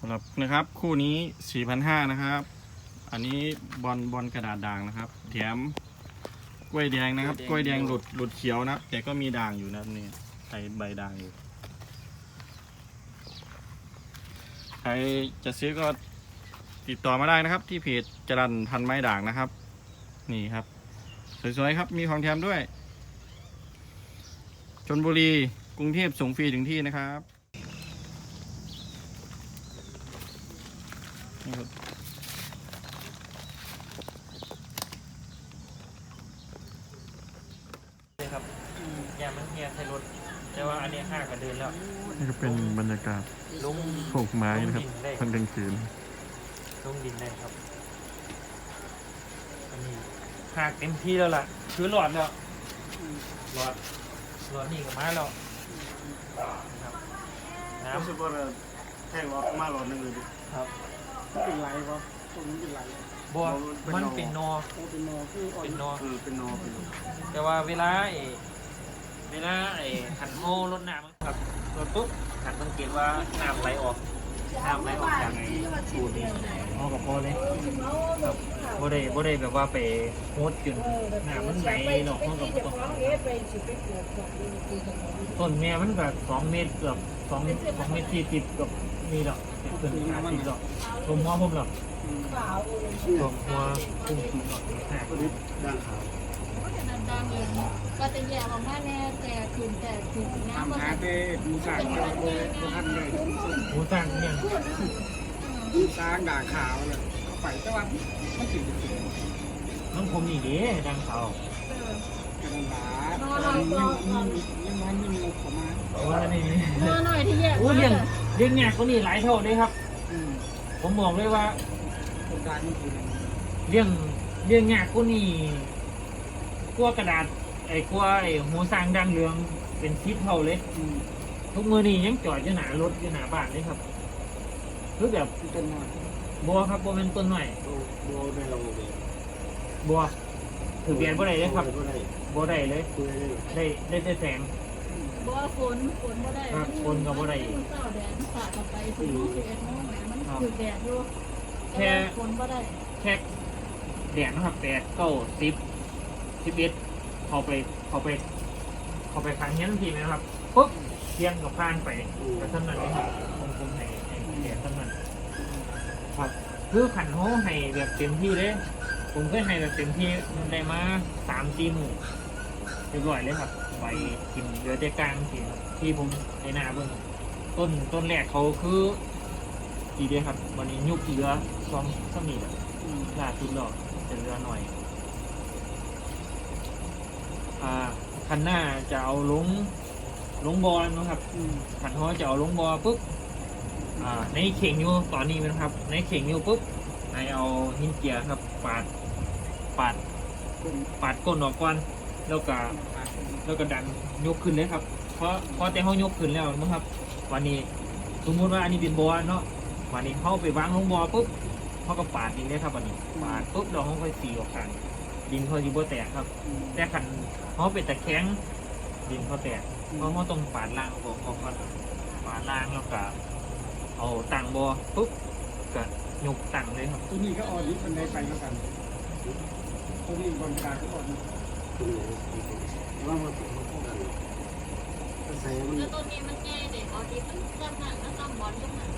สำหรับนะครับคู่นี้ 4,500 นะครับ อันนี้บอลบอลกระดาษด่างนะครับแถมกล้วยแดงนะครับ กล้วยแดงหลุดหลุดเขียวนะครับ แต่ก็มีด่างอยู่นะครับนี่ใส่ใบด่างอยู่ใครจะซื้อก็ติดต่อมาได้นะครับ ที่เพจจรันพันไม้ด่างนะครับ นี่ครับ สวยๆครับ มีของแถมด้วยชนบุรีกรุงเทพส่งฟรีถึงที่นะครับ นี่ครับเลยครับยามันเฮียใส่รถแต่ว่าอันนี้ห้าก็เดินแล้วนี่ก็เป็นบรรยากาศลงโขกไม้นะครับตอนกลางคืนลงดินได้ครับ อันนี้หากเต็มที่แล้วล่ะ คือหลอดแล้วหลอดหลอดนี่กับมาแล้วนะครับน้รู้สึกว่าแท่ เลยดิำครับเป็นไรปะตรงนี้เป็นไรบัวมันเป็นนอ โอ้เป็นนอคืออ่อนเป็นนอ เออเป็นนอเป็นนอแต่ว่าเวลาไอ้เวลาไอ้ขันโม่รถน้ำครับรถปุ๊บขันสังเกตว่าน้ำไหลออกน้ำไหลออกจากไอ้สูตรนี่เอากับพอเลยครับบ่ได้บ่ได้แบบว่าไปโคตรจนน้ำมันไหลหรอกเอากับบ่ต้องต้นแม่มันก็สองเมตรเกือบสองสองเมตรสี่สิบเกือบนี่หรอก เกินห้าสิบหรอกผมหัวผมหรอกผมหัวพุ่งสูงหรอกห้าด่างขาวดังเองก็จะแยกออกมาแน่แต่คืนแต่คืนน้ำทำหาเต้ดูสร้างเราโดยท่านเลยหมูตั้งเนี่ยดูสร้างด่าขาวเลยเข้าไปแต่ว่าไม่ถึงจะถึงน้องผมนี่เด้ดังเขากันหลาแต่ยังมียังมันยังมีออกมาว่านี่เนื้อหน่อยที่แยกโอ้เลี้ย งเลี้ยงเนี่ยคนนี้หลายเท่าเลยครับ อืมผมบอกเลยว่าโครงการนี้คือเลี้ยงเลี้ยงเนี่ยคนนี้กลัวกระดาษ ไอ้กลัวไอ้หัวสร้างดังเรืองเป็นชิดเท่าเลย อืมทุกมือนี่ยังจอดอยู่หนารถอยู่หนาบ้านเลยครับคือแบบคือต้นน้อยบัวครับบัวเป็นต้นหน่อยโบได้เราเลยบัวถือเบียนบัวได้เลยครับบ่ได้บัวได้เลย คุยเลยได้ได้ได้แสง บ่ฝนฝนบ่ได้มันเศร้าแดดสาดออกไปถึงสิบเอ็ดโมงแหมมันคือแดดอยู่แต่ฝนบ่ได้แค่แดดนะครับแปดเก้าสิบสิบเอ็ดเขาไปเขาไปเขาไปทางเนี้ยทันทีนะครับปุ๊บเที่ยงกับพานไปกระสนั้นเลยครับผมผมให้ให้แดดสนั้นครับคือขันห้องให้แบบเต็มที่เลยผมก็ให้แบบเต็มที่มันได้มาสามสี่หมู่เรียบร้อยเลยครับ ไปกินเหลือแต่กลางกินที่ผมในนาเบิ่งต้นต้นแรกเขาคือดีเดียครับ วันนี้ยุบเหลือสองสมีแบบอืมล่าสุดหรอกจะเหลือหน่อย อ่าคันหน้าจะเอาลงลงบอลนะครับอืมขันห้อจะเอาลงบอปุ๊บอ่าในเข่งอยู่ตอนนี้นะครับ ในเข่งอยู่ปุ๊บนายเอาหินเกียร์ครับปาดปาดคนปาดก้นออกก่อนแล้วก็ปากคน แล้วก็ดันยกขึ้นเลยครับ เพราะเพราะแต่เขายกขึ้นแล้วนะครับ วันนี้สมมติว่าอันนี้เป็นบอลเนาะวันนี้เขาไปวางลงบอปุ๊บเขาก็ปาดดินเลยครับวันนี้ปาดปุ๊บเราเขาค่อยสีออกกันดินเขาจีบแตกครับ แต่ขันเขาเป็นตะแคงดินเขาแตกเพราะเขาต้องปาดล่างของเขาก่อนปาดล่างแล้วก็เอาตังบอปุ๊บก็ยกตังเลยครับ ตัวนี้ก็ออดิมันได้ไปแล้วกันตัวนี้บนกระดาษก็ออดิ ว่ามันเป็นพวกกันกระแสมันแล้วต้นนี้มันแง่เด็กเอาดิมันจำนั่นแล้วจำบอลจำนั่น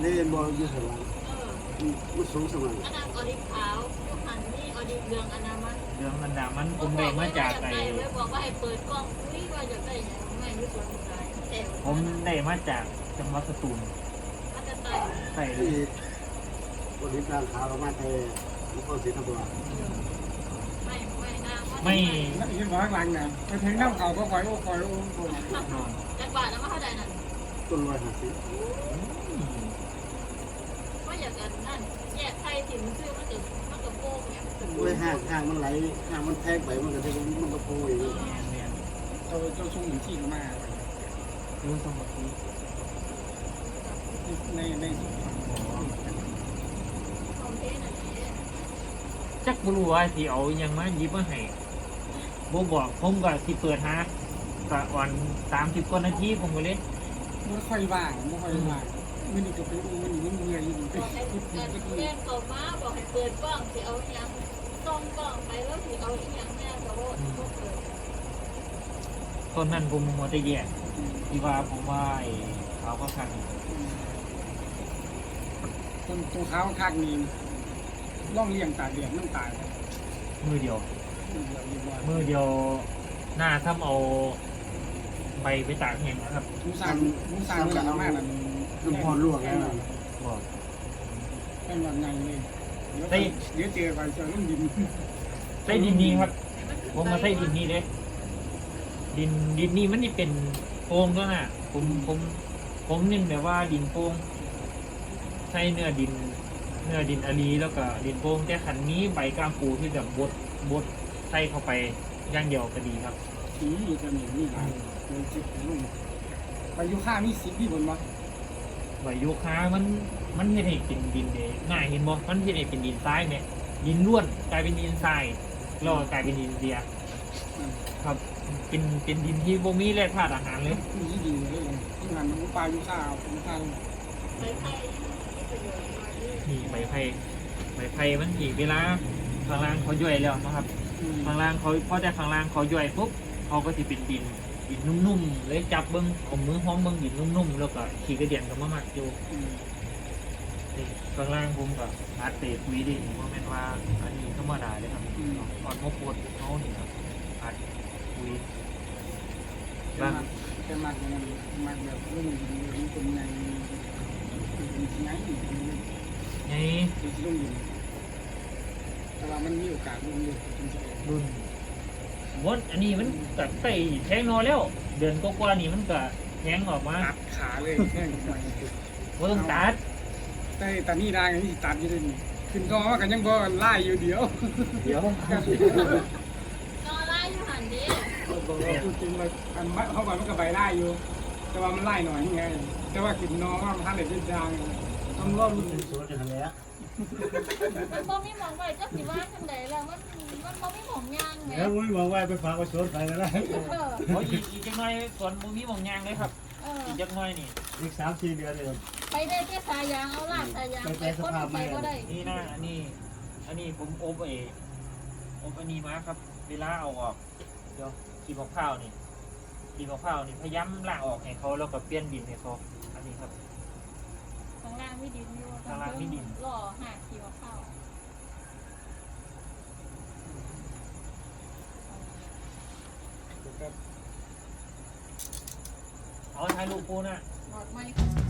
เล่นบอลอยู่ข้างหลังเออมันสูงสมั่งอันนั้นออดิขาวยูหันนี่ออดิเหลืองอันนั้นมันเรื่องมันดามันผมได้มาจากไอ้บอกว่าให้เปิดกล้องอุ้ยว่าจะได้ยังไม่รู้ส่วนใดแต่ผมได้มาจากจังหวัดสตูลมันจะไต่ใส่เลยที่วันนี้การขาวเรามาเทมันก็สีธรรมดาไม่ ไม่นางไม่แล้วอีกร้อยหลังนะไปถึงน้ำเขาก็คอยโอ้คอยโอ้คอยนอนจักบาทแล้วมาเท่าไหร่นั่นต้นลอยหาสิว่าอยากกันนั่นแยกไทยถิ่นซื้อมันจะมันจะโป้งเนี่ยเลยห่างห่างมันไหลห่างมันแทกไปมันก็จะมันก็โผล่อยู่เนี่ยเจ้าเจ้าชงหนึ่งที่มารู้สมบูรณ์ในในของเท่น่ะจักบรู้ว่าที่เอายังมาหยิบมาให้ บ่บอกผมก็สิเปิดหาก็วันสามสิบกว่านาทีผมก็เลยไม่ค่อยว่างไม่ค่อยว่างมันนี่ก็ไปอู้มันนี่มันมีแจ้งเขามาบอกให้เปิดกล้องสิเอาอยังส่องกล้องไปแล้วสิเอาอหยังแน่ก็บ่บ่เปิดต้นนั้นผมมัวแต่แยกที่ว่าผมว่าไอ้เขาก็คันต้นตัวเท้าข้างนี้ล่องเลี้ยงตากแดดมันตายไปมือเดียว เดี๋ยวอยู่บ่อยมือเดียวหน้าถ้าเอาใบไปตากแห้งนะครับมุสานมุสานนี่แหละมากนั่นน้ำพรลวกแล้วนะบอกเป็นแบบไงเลยเดี๋ยวได้เดี๋ยวเจอกันเจอเรื่องดินใส่ดินนี้ครับผมมาใส่ดินนี้เลยดินดินนี้มันนี่เป็นโป่งก็น่ะ ผมผมผมเน้นแบบว่าดินโป่งใช้เนื้อดิน เนื้อดินอาลีแล้วก็ดินโป่งแต่ขันนี้ใบกล้ามปูที่แบบบดบด ใส่เข้าไปอย่างเดียวก็ดีครับสีอยู่จะมีนี่หลายเดี๋ยวจิตลุ่มไปอยู่ข้างนี่สิบที่บนวะใบยูคามันมันเห็นให้เป็นดินเดง่ายเห็นบ่มันเห็นให้เป็นดินทรายเนี่ยดินล้วนกลายเป็นดินทรายแล้วก็กลายเป็นดินเดียครับ เป็นเป็นดินที่บ่มีแร่ธาตุอาหารเลยนี่ดีเลยที่งานมันปลาอยู่ข้าวอยู่ข้าวไปไทยมีประโยชน์น้อยด้วยนี่ใบไผ่ใบไผ่มันอีกเวลาข้างล่างเขาย่อยแล้วนะครับ ข้างล่างเขาพอแต่ข้างล่างเขาย่อยปุ๊บเขาก็จะเป็นดินดินนุ่มๆเลยจับเบิ้งเอามือห้อมเบิ้งดินนุ่มๆแล้วก็ขี่กระเดียนกับมะมักอยู่นี่ข้างล่างผมก็อัดเตะคุยดิผมว่าแม่นว่าอันนี้ธรรมดาเลยครับอ่อนมกปวดเขานี่ครับอัดคุยจะมาจะมาอย่างนั้นมาแบบเรื่องดินเรื่องเป็นไงเป็นไงอยู่ไงเป็นที่ลุ่มอยู่ แต่ว่ามันมีโอกาสลุ่มอยู่จริงรุ่นมดอันนี้มันกัดไปแทงนอแล้ว เดือนก็กว่าๆนี่มันก็แทงออกมาๆตัดขาเลยแค่ไหนว่าต้องตัดแต่ตอนนี้ได้ไงที่ตัดอยู่เลยขึ้นก็ว่ากันยังก็ไล่อยู่เดียวเดี๋ยวนอไล่อยู่หันเด้จริงเลยอันเขาบอกมันก็ใบไล่อยู่ แต่ว่ามันไล่หน่อยนี่ไง แต่ว่าขึ้นน้องว่ามันทันเด็ดจาง ต้องรอรุ่นสวนจะทำแล้วมันบ่มีหมองไว้จักสิว่าจังไดแล้วมันมันบ่มีหมองย่างแหมแล้วมึงบอกว่าไปฝากไว้สวนไปก็ได้เออเพราะอีกอีกจังหน่อยสวนมูมีหมองยางเลยครับเอออีกจังหน่อยนี่อีกสามสี่เดือนเลยไปได้แค่สายยางเอาลาดสายยางไปคนไปบ่ได้นี่นะอันนี้ อันนี้ผมอบเออบอันนี้มาครับ เวลาเอาออกเดี๋ยวขีมะพร้าวนี่ขีมะพร้าวนี่พยายามล้างออกให้เขาแล้วก็เปลี่ยนดินให้เขาอันนี้ครับ ข้างล่างมีดินอยู่ข้างล่างมีดิน หล่อหาขี้มะพร้าวเอาถ่ายรูปปูนะหลอดไม้